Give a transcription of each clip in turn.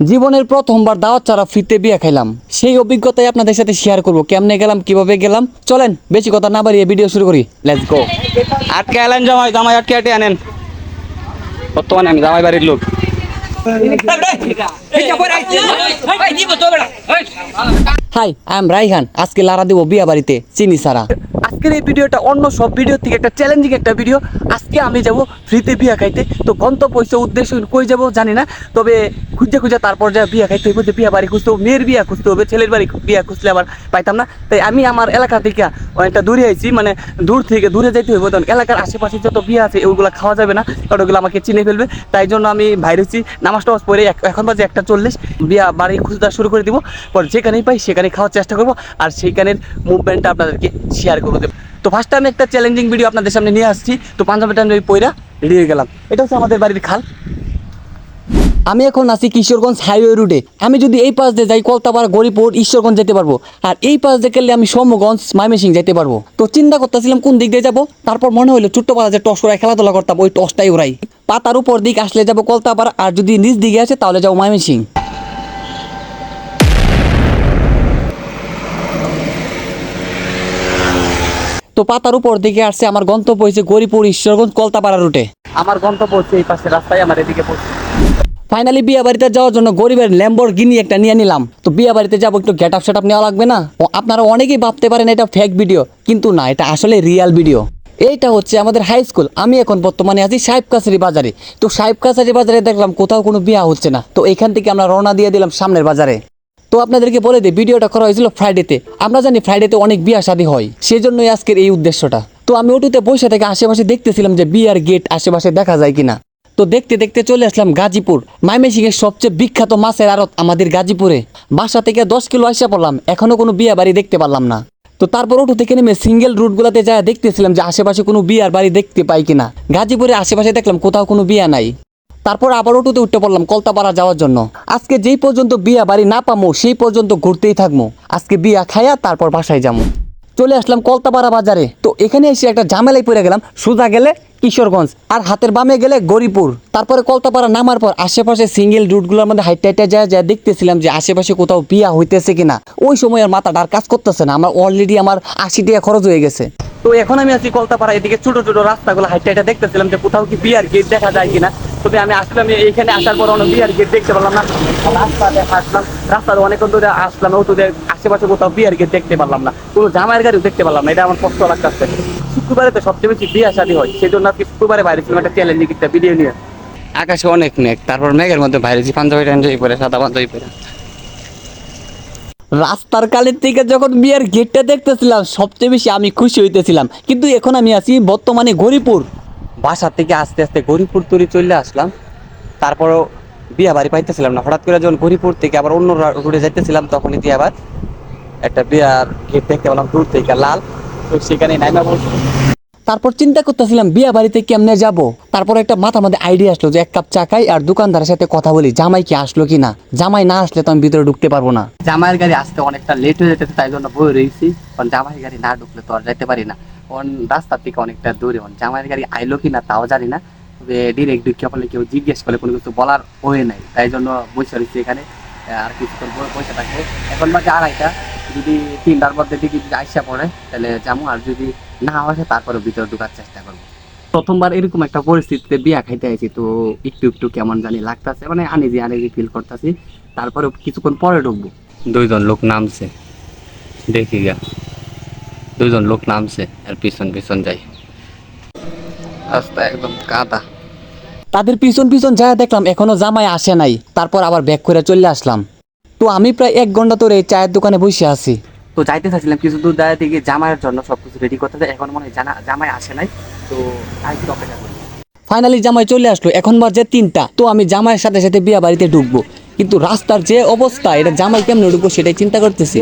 জীবনের প্রথমবার দাওয়াত ছাড়া ফ্রিতে বিয়ে খাইলাম। সেই অভিজ্ঞতাই আপনাদের সাথে শেয়ার করব। কেমনে গেলাম কীভাবে গেলাম? চলেন বেশি কথা না বাড়িয়ে ভিডিও শুরু করি। লেটস গো আটকে এলেন জামাই জামাই আটকে আটকে আনেন। বর্তমানে আমি জামাই বাড়ির লোক। হাই আই এম রাইহান আজকে লারা দেবো বিয়া বাড়িতে চিনি সারা আজকের এই ভিডিওটা অন্য সব ভিডিও থেকে একটা চ্যালেঞ্জিং একটা ভিডিও আজকে আমি যাব ফ্রিতে বিয়া খাইতে। তো গন্তব্য হচ্ছে উদ্দেশ্য কই যাব জানি না। তবে খুঁজে খুঁজে তারপর যা বিয়া খাইতে হইব যে বিয়া বাড়ি খুঁজতে হবে মেয়ের বিয়া খুঁজতে হবে ছেলের বাড়ি বিয়া খুঁজলে আবার পাইতাম না। তাই আমি আমার এলাকা থেকে অনেকটা দূরে আইছি মানে দূর থেকে দূরে যাইতে হইব। তখন এলাকার আশেপাশে যত বিয়া আছে ওগুলো খাওয়া যাবে না। কারণ ওগুলো আমাকে চিনে ফেলবে। তাই জন্য আমি বাইরে হচ্ছি নামাজ টামাজ পরে এখন বাজে একটা চল্লিশ। বিয়া বাড়ি খুঁজতে শুরু করে দিব। পর যেখানেই পাই সেখানে খাওয়ার চেষ্টা করব। আর সেইখানের মুভমেন্টটা আপনাদেরকে শেয়ার করব। দেব তো ফার্স্ট টাইম একটা চ্যালেঞ্জিং ভিডিও আপনাদের সামনে নিয়ে আসছি। তো পাঞ্জাবি টাঞ্জাবি পইরা রেডি হয়ে গেলাম। এটা হচ্ছে আমাদের বাড়ির খাল। আমি এখন আছি কিশোরগঞ্জ হাইওয়ে রুটে আমি যদি এই পাশ দিয়ে যাই, কলতাপাড়া গরিপুর ঈশ্বরগঞ্জ যেতে পারব। আর এই পাশ দিয়ে গেলে আমি সোমগঞ্জ মাইমেসিং যেতে পারব। তো চিন্তা করতেছিলাম কোন দিক দিয়ে যাব। তারপর মনে হলো ছোট্ট পাড়া যে টস করায় খেলাধুলা করতাম, ওই টসটাই উড়াই পাতার উপর দিক আসলে যাব কলতাপাড়া, আর যদি নিচ দিকে আসে তাহলে যাব মাইমেসিং তো পাতার উপর দিকে আসছে আমার গন্তব্য হয়েছে গরিপুর ঈশ্বরগঞ্জ কলতাপাড়া রুটে। আমার গন্তব্য হচ্ছে এই পাশে রাস্তায় আমার এদিকে পড়ছে। ফাইনালি বিয়ে বাড়িতে যাওয়ার জন্য গরিবের ল্যাম্বর গিনি একটা নিয়ে নিলাম। তো বিয়ে বাড়িতে যাব একটু গেট আপ সেট আপ নেওয়া লাগবে না? আপনারা অনেকেই ভাবতে পারেন এটা ফেক ভিডিও কিন্তু না এটা আসলে রিয়াল ভিডিও এইটা হচ্ছে আমাদের হাই স্কুল আমি এখন বর্তমানে আছি সাহেব কাছারি বাজারে। তো সাহেব কাছারি বাজারে দেখলাম কোথাও কোনো বিয়া হচ্ছে না। তো এখান থেকে আমরা রওনা দিয়ে দিলাম সামনের বাজারে। তো আপনাদেরকে বলে দিই, ভিডিওটা করা হয়েছিল ফ্রাইডেতে আমরা জানি ফ্রাইডেতে অনেক বিয়া শাদী হয় সেই জন্যই আজকের এই উদ্দেশ্যটা। তো আমি ওটুতে বসে থেকে আশেপাশে দেখতেছিলাম যে বিয়ার গেট আশেপাশে দেখা যায় কিনা। তো দেখতে দেখতে চলে আসলাম গাজীপুর। মাইমেসিংয়ের সবচেয়ে বিখ্যাত মাছের আড়ত আমাদের গাজীপুরে। বাসা থেকে দশ কিলো আসা পড়লাম, এখনও কোনো বিয়া বাড়ি দেখতে পারলাম না। তো তারপর ওটু থেকে নেমে সিঙ্গেল রুটগুলোতে যা দেখতেছিলাম যে আশেপাশে কোনো বিয়ার বাড়ি দেখতে পাই কিনা। গাজীপুরে আশেপাশে দেখলাম কোথাও কোনো বিয়া নাই। তারপর আবার অটোতে উঠতে পড়লাম কলতাপাড়া যাওয়ার জন্য। আজকে যেই পর্যন্ত বিয়া বাড়ি না পামো, সেই পর্যন্ত ঘুরতেই থাকব আজকে বিয়া খাইয়া তারপর বাসায় যাব চলে আসলাম কলতাপাড়া বাজারে। তো এখানে এসে একটা ঝামেলায় পড়ে গেলাম। সোজা গেলে কিশোরগঞ্জ আর হাতের বামে গেলে গরিপুর তারপরে কলতাপাড়া নামার পর আশেপাশে সিঙ্গেল রুটগুলোর মধ্যে হাইট হাইটে যায় যা দেখতেছিলাম যে আশেপাশে কোথাও বিয়া হইতেছে কিনা। ওই সময় আর মাথাটা আর কাজ করতেছে না। আমার অলরেডি আমার আশি টাকা খরচ হয়ে গেছে। তো এখন আমি আছি কলতাপাড়া, এদিকে ছোট ছোট রাস্তাগুলো হাইট হাইটে দেখতেছিলাম যে কোথাও কি বিয়ার গেট দেখা যায় কিনা। তবে আমি আসলাম এখানে আসার পর অনেক বিয়ার গেট দেখতে পারলাম না। রাস্তাতে আসলাম রাস্তার অনেক দূরে আসলাম ও তোদের আশেপাশে কোথাও বিয়ার গেট দেখতে পারলাম না। কোনো জামাইয়ের গাড়িও দেখতে পারলাম না এটা আমার কষ্ট লাগতেছে। শুক্রবারে তো সবচেয়ে বেশি বিয়া শাদী হয় সেই জন্য আজকে শুক্রবারে বাইরে ছিলাম একটা চ্যালেঞ্জিং একটা ভিডিও নিয়ে। আকাশে অনেক মেঘ তারপর মেঘের মধ্যে বাইরে যে পাঞ্জাবি টাঞ্জাবি পরে সাদা পাঞ্জাবি পরে। রাস্তার কালের থেকে যখন বিয়ের গেটটা দেখতেছিলাম সবচেয়ে বেশি আমি খুশি হইতেছিলাম। কিন্তু এখন আমি আছি বর্তমানে গরিপুর। বাসার থেকে আস্তে আস্তে গরিপুর তরি চলে আসলাম। তারপরও বিয়া বাড়ি পাইতেছিলাম না। হঠাৎ করে যখন গরিপুর থেকে আবার অন্য রুটে যাইতেছিলাম, তখনই দিয়ে আবার একটা বিয়ার গেট দেখতে পেলাম। দূর থেকে লাল। তো সেখানে নাইমা বলছি তারপর চিন্তা করতেছিলাম, বিয়া বাড়িতে কেমনে যাব? তারপর একটা মাথার মধ্যে আইডিয়া আসলো যে এক কাপ চা খাই আর দোকানদারের সাথে কথা বলি, জামাই কি আসলো কি না জামাই না আসলে তো আমি ভিতরে ঢুকতে পারব না। জামাইয়ের গাড়ি আসতে অনেকটা লেট হয়ে যেতেছে, তাই জন্য বই রয়েছি। কারণ জামাইয়ের গাড়ি না ঢুকলে তো আর যেতে পারি না। কারণ রাস্তার থেকে অনেকটা দূরে, কারণ জামাইয়ের গাড়ি আইলো কি না তাও জানি না। তবে ডিরেক্ট ঢুকিয়ে পড়লে কেউ জিজ্ঞেস করলে কোনো কিছু বলার হয়ে নাই। তাই জন্য বসে রয়েছি এখানে। আর কিছুক্ষণ পরে বসে থাকব। এখন বাজে আড়াইটা। যদি তিনটার মধ্যে দিকে যদি আইসা পড়ে তাহলে যাব। আর যদি না আসে তারপরে ভিতরে ঢোকার চেষ্টা করব। প্রথমবার এরকম একটা পরিস্থিতিতে বিয়া খাইতে আইছি তো একটু একটু কেমন জানি লাগতাছে মানে আনিজি আনিজি ফিল করতেছি। তারপরে কিছুক্ষণ পরে ঢুকবো। দুইজন লোক নামছে। দেখি গা। দুইজন লোক নামছে আর পিছন পিছন যাই। রাস্তা একদম কাদা। তাদের পিছন পিছন যা দেখলাম এখনও জামাই আসে নাই। তারপর আবার ব্যাক করে চলে আসলাম। তো আমি প্রায় এক ঘণ্টা ধরে এই চায়ের দোকানে বসে আছি। তো যাইতে চাইছিলাম কিছু দূর দাঁড়িয়ে থেকে জামাইয়ের জন্য সবকিছু রেডি করতে এখন মনে হয় জানা জামাই আসে নাই তো তাই একটু অপেক্ষা করি। ফাইনালি জামাই চলে আসলো এখন বাজে তিনটা। তো আমি জামাইয়ের সাথে সাথে বিয়া বাড়িতে ঢুকবো। কিন্তু রাস্তার যে অবস্থা এটা জামাই কেমনে ঢুকবো সেটাই চিন্তা করতেছি।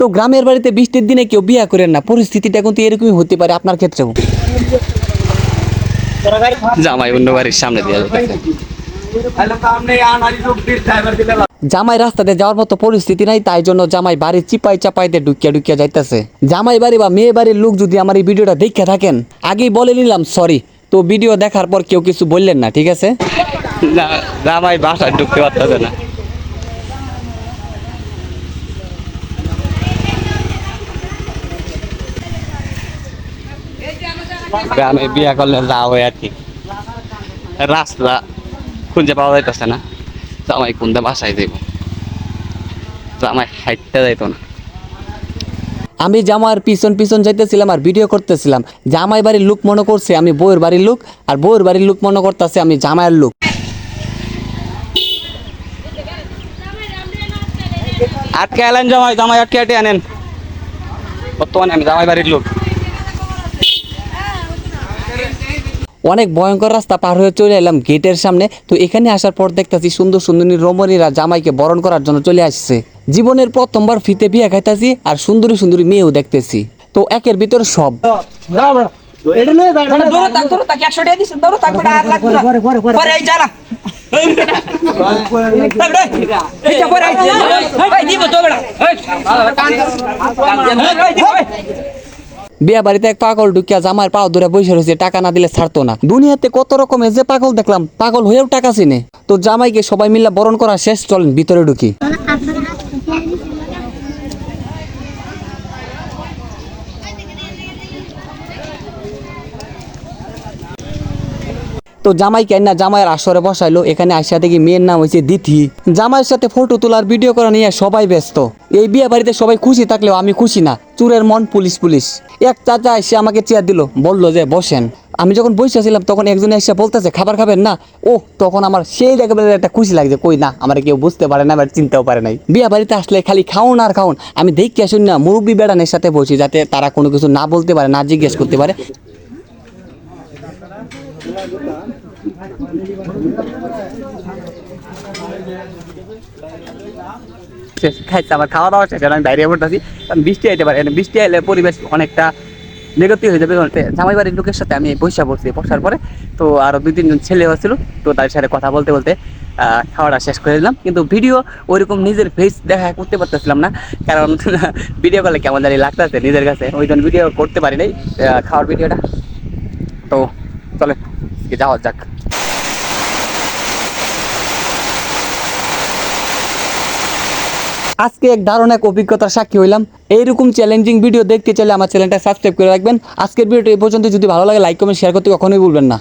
তো গ্রামের বাড়িতে বৃষ্টির দিনে কেউ বিয়া করেন না। পরিস্থিতিটা কিন্তু এরকমই হতে পারে আপনার ক্ষেত্রেও। জামাই অন্য বাড়ির সামনে দিয়ে জামাই রাস্তাতে যাওয়ার মতো পরিস্থিতি নাই তাই জন্য জামাই বাড়ি চিপাই চাপাইতে ঢুকিয়া ঢুকিয়া যাইতেছে। জামাই বাড়ি বা মেয়ে বাড়ির লোক যদি আমার এই ভিডিওটা দেখে থাকেন আগেই বলে নিলাম সরি তো ভিডিও দেখার পর কেউ কিছু বললেন না ঠিক আছে? জামাই বাসায় ঢুকতে পারতেছে না। গ্রামে বিয়া করলে যা হয় আর কি। রাস্তা খুঁজে পাওয়া যাইতেছে না জামাই কোনটা বাসায় যাইব জামাই হাইটটা যাইতো না। আমি জামাইয়ের পিছন পিছন যাইতেছিলাম আর ভিডিও করতেছিলাম জামাই বাড়ির লোক মনে করছে আমি বউয়ের বাড়ির লোক আর বউয়ের বাড়ির লোক মনে করতেছে আমি জামাইয়ের লোক। আটকে এলেন জামাই জামাই আটকে আটকে আনেন। বর্তমানে আমি জামাই বাড়ির লোক। অনেক ভয়ঙ্কর রাস্তা পার হয়ে চলে এলাম গেটের সামনে তো এখানে আসার পর দেখতেছি সুন্দর সুন্দরী রমণীরা জামাইকে বরণ করার জন্য চলে আসছে জীবনের প্রথমবার ফিতে বিয়ে খাইতেছি আর সুন্দরী সুন্দরী মেয়েও দেখতেছি তো একের ভিতর সব দিব তো এই বিয়া বাড়িতে এক পাগল ঢুকিয়া জামার পাও ধরে বসে রয়েছে, টাকা না দিলে ছাড়তো না। দুনিয়াতে কত রকমের যে পাগল দেখলাম, পাগল হয়েও টাকা চিনে। তো জামাইকে সবাই মিলে বরণ করা শেষ, চলেন ভিতরে ঢুকি। তো জামাই কেন জামাইয়ের আসরে বসাইলো, এখানে আইসা দেখি মেয়ের নাম হয়েছে দিথি জামাইয়ের সাথে ফটো তোলার ভিডিও করা নিয়ে সবাই ব্যস্ত। এই বিয়ে বাড়িতে সবাই খুশি থাকলেও আমি খুশি না, চুরের মন পুলিশ পুলিশ। এক চাচা এসে আমাকে চেয়ার দিল, বলল যে, বসেন। আমি যখন বসেছিলাম তখন একজন এসে বলতেছে, খাবার খাবেন না? ও তখন আমার সেই একেবারে একটা খুশি লাগছে, কই না, আমার কেউ বুঝতে পারে না আবার চিনতেও পারে নাই। বিয়ে বাড়িতে আসলে খালি খাওন আর খাওন, আমি দেখি আসুন না মুরব্বী বেড়ানের সাথে বসি, যাতে তারা কোনো কিছু না বলতে পারে, না জিজ্ঞেস করতে পারে। আমার খাওয়া দাওয়া শেষ আমি বাইরে কারণ বৃষ্টি আইতে পারে বৃষ্টি আইলে পরিবেশ অনেকটা নেগেটিভ হয়ে যাবে। জামাই বাড়ির লোকের সাথে আমি বৈশা বসার পরে। তো আরও দুই, তিনজন ছেলে হচ্ছিল তো তাদের সাথে কথা বলতে বলতে খাওয়াটা শেষ করে দিলাম। কিন্তু ভিডিও ওইরকম নিজের ফেস দেখা করতে পারতেছিলাম না। কারণ ভিডিও করলে কেমন জানি লাগতেছে নিজের কাছে। ওই জন্য ভিডিও করতে পারি নাই খাওয়ার ভিডিওটা তো চলে। যাওয়া যাক। আজকে এক দারুণ এক অভিজ্ঞতার সাক্ষী হইলাম। এইরকম চ্যালেঞ্জিং ভিডিও দেখতে চাইলে আমার চ্যানেলটা সাবস্ক্রাইব করে রাখবেন। আজকের ভিডিওটা এই পর্যন্ত যদি ভালো লাগে লাইক কমেন্ট শেয়ার করতে কখনোই ভুলবেন না।